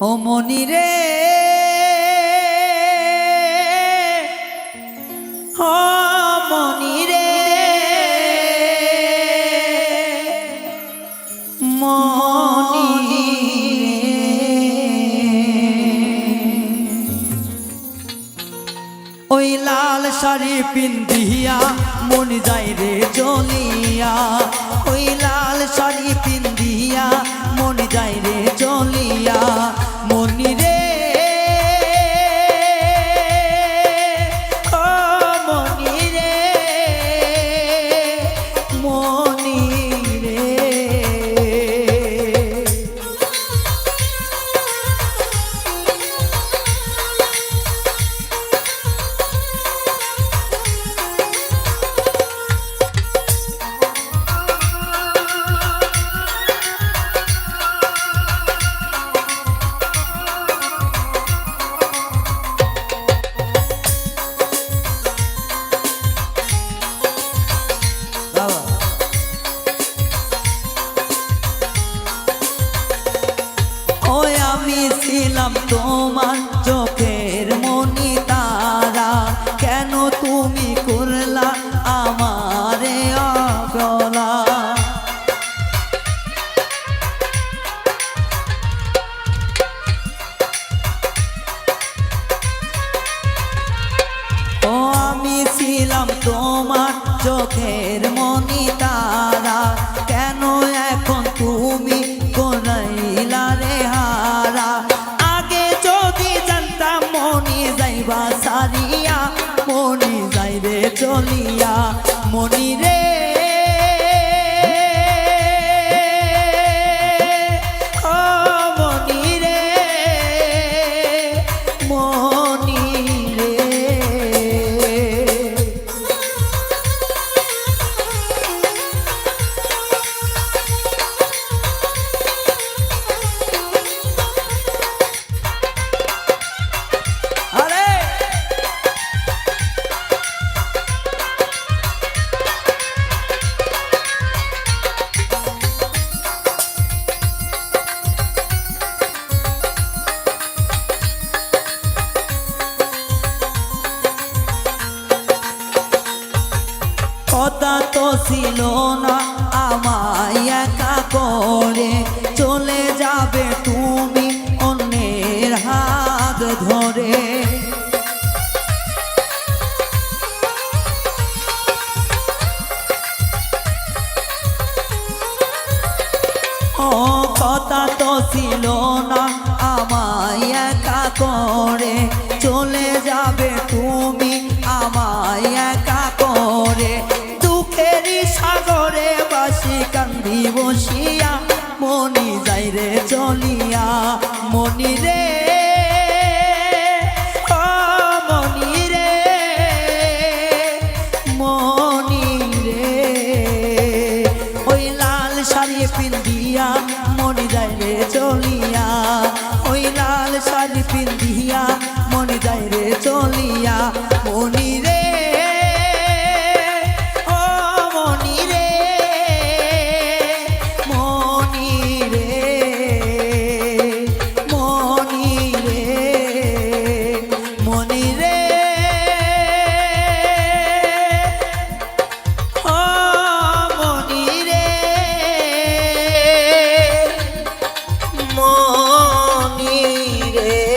ও মনি রে। ও মনি রে। ওই লাল শাড়ি পিন্দিয়া মন যায় রে চলিয়া ওই লাল শাড়ি তোমার চোখের মনি তারা, কেন তুমি করলা আমারে ও, আমি ছিলাম তোমার চোখের মনি তারা। কথা তো ছিল না, আমায় একা করে চলে যাবে তুমি অন্যের হাত ধরে। ও কথা তো ছিল না, আমায় একা করে চলে যাবে তুমি আমায় একা বসিয়া মনি যাই রে চলিয়া মনি রে পিন্দিয়া মনি যাইলে চলিয়া মনি রে।